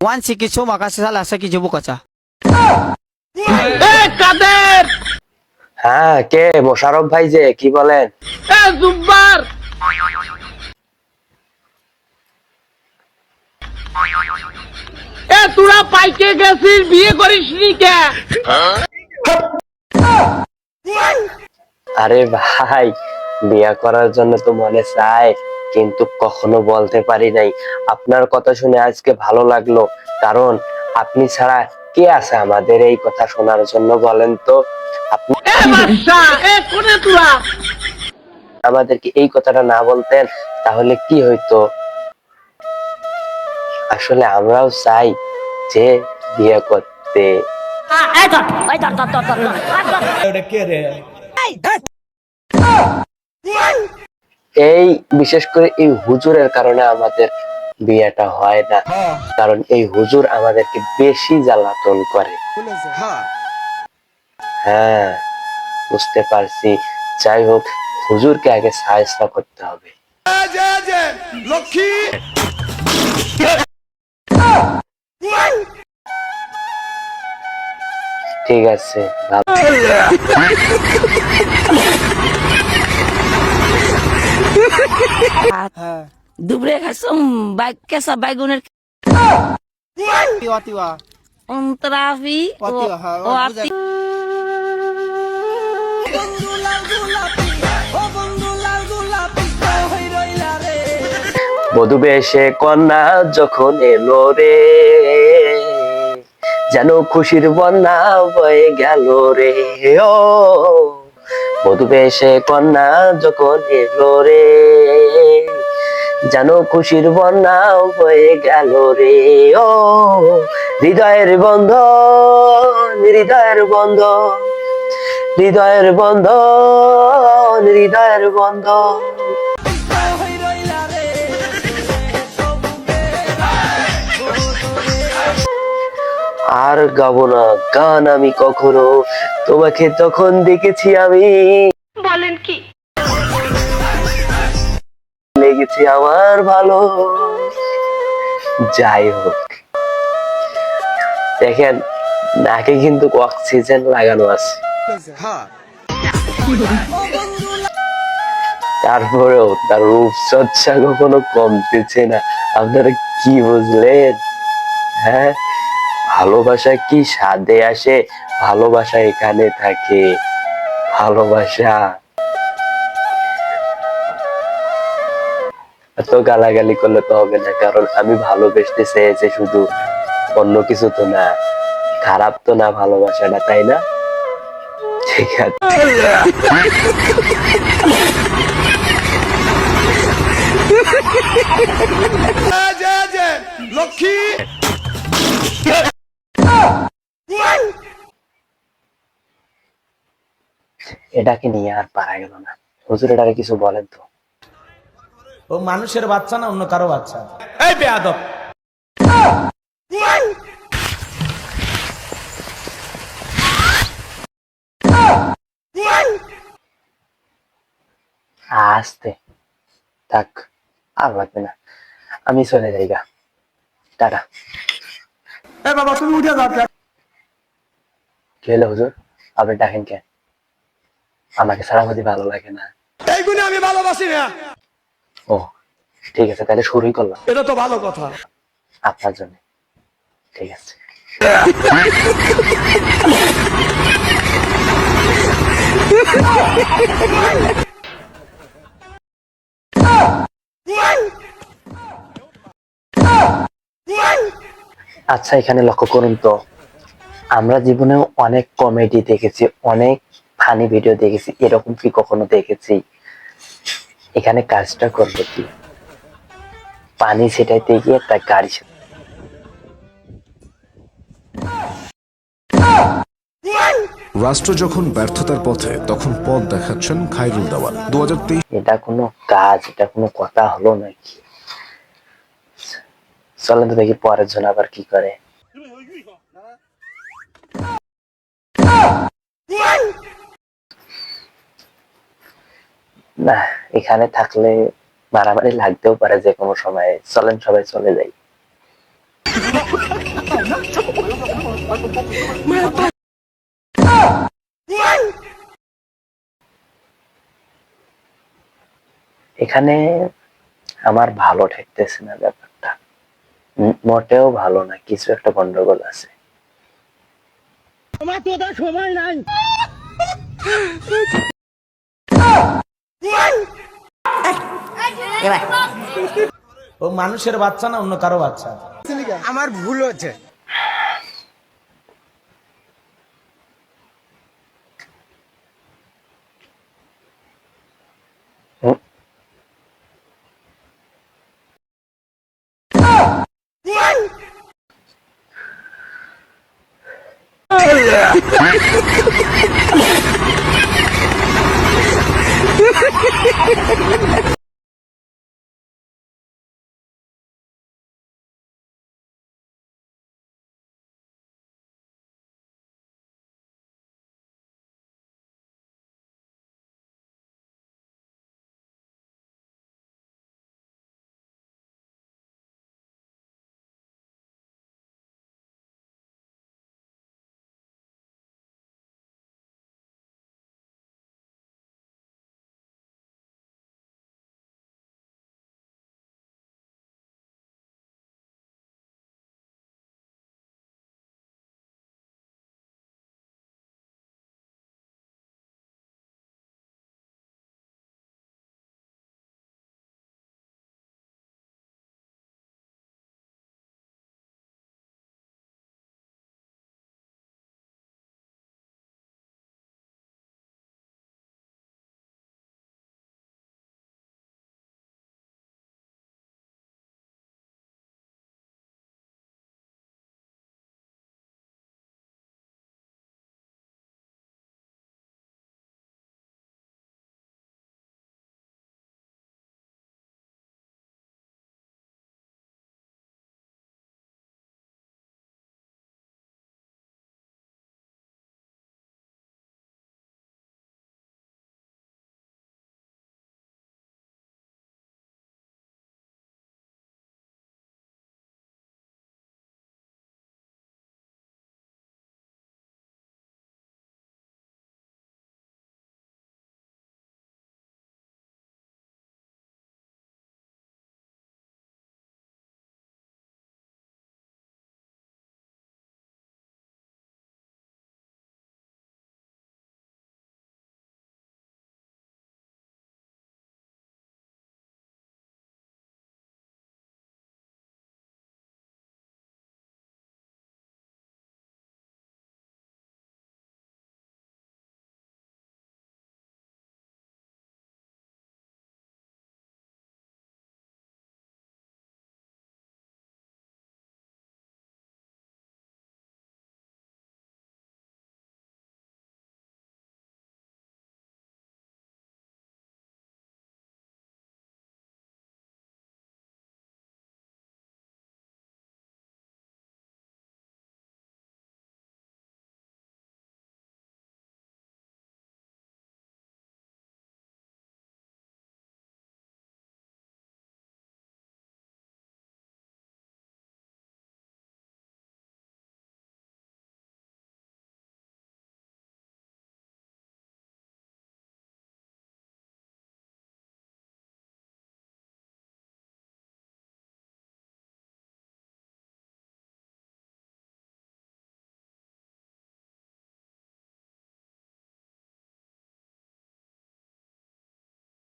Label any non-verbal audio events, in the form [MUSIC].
One শিখিছো মাকাছে সালা শিখিছো বুকাচা হ্যাঁ কে? মোশারফ ভাই যে কি বলেন? এ তোরা পাইকে গেছিস বিয়ে করিস কে? আরে ভাই বিয়া করার জন্য তো মনে চায় কিন্তু কখনো বলতে পারি নাই। আপনার কথা শুনে আজকে ভালো লাগল। কারণ আপনি ছাড়া কে আছে আমাদের এই কথা শোনার জন্য বলেন তো? আপনি আমাদেরকে এই কথাটা না বলতেন তাহলে কি হইতো? আসলে আমরাও চাই যে বিয়ে করতে। এই বিশেষ করে এই হুজুরের কারণে আমাদের বিয়েটা হয় না। কারণ এই হুজুর আমাদেরকে বেশি জ্বালাতন করে। হ্যাঁ। বুঝতে পারছি। যাই হোক হুজুরকে আগে সাহায্য করতে হবে। ঠিক আছে [LAUGHS] ভালো দুপুরে খাইছম বাইক কেঁচা বাইগুনের তিওয়া তিওয়া অন্তরাফি হ্যাঁ, ও আতি বধু বেশে কন্যা যখন এলো রে যেন খুশির বন্যা বয়ে গেল রে ও। বধু বেশে কন্যা যখন এলো রে যেন খুশির বন্যা হয়ে গেল রে। ও, হৃদয়ের বন্ধ হৃদয়ের বন্ধ হৃদয়ের বন্ধ, হৃদয়ের বন্ধন আর গাবো না। গান আমি কখনো তোমাকে তখন দেখেছি আমি। বলেন কি? লেগেছে আমার ভালো। যাই হোক। দেখেন নাকে কিন্তু অক্সিজেন লাগানো আছে। তারপরেও তার রূপচর্চা কখনো কমতেছে না। আপনারা কি বুঝলেন? হ্যাঁ? ভালোবাসা কি স্বাদে আসে? ভালোবাসা এখানে থাকে। ভালোবাসা। এত গালাগালি করলে তো হবে না, কারণ আমি ভালোবেসতে চেয়েছি শুধু। অন্য কিছু তো না। খারাপ তো না ভালোবাসাটা, তাই না? ঠিক আছে। এটাকে নিয়ে আর পারা গেল না। হুজুর এটাকে কিছু বলেন তো। ও মানুষের বাচ্চা না অন্য কারও বাচ্চা? এই বেয়াদব। আস্তে। থাক আর লাগবে না। আমি চলে যাই গা। টাটা। বাবা তুমি উঠে যাও কি হুজুর? আপনি ডাকেন কেন আমাকে আমাদের ভালো লাগে না। এই গুণে আমি ভালোবাসি না। ও ঠিক আছে তাহলে শুরুই করলাম। এটা তো ভালো কথা। আপনার জন্য। ঠিক আছে। [LAUGHS] আচ্ছা এখানে লক্ষ্য করুন তো। আমরা জীবনে অনেক কমেডি দেখেছি অনেক ফানি ভিডিও দেখেছি এরকম কি কখনো দেখেছি? এখানে কাজটা করবে কি? পানি ছেটাইতে গিয়ে তার গাড়ি রাষ্ট্র যখন ব্যর্থতার পথে তখন পথ দেখাচ্ছেন খাইরুল দেওয়ান দু এটা কোনো কাজ এটা কোনো কথা হলো নাকি? চলেন তো দেখি পরের জন আবার কি করে। না এখানে থাকলে মারামারি লাগতেও পারে যে কোনো সময়। চলেন সবাই চলে যাই। এখানে আমার ভালো ঠেকতেছে না ব্যাপারটা উম, মোটেও ভালো না কিছু একটা গন্ডগোল আছে। আমার তো তার সময় নাই। ও মানুষের বাচ্চা না অন্য কারও বাচ্চা? আমার ভুল হচ্ছে। Yeah. [LAUGHS]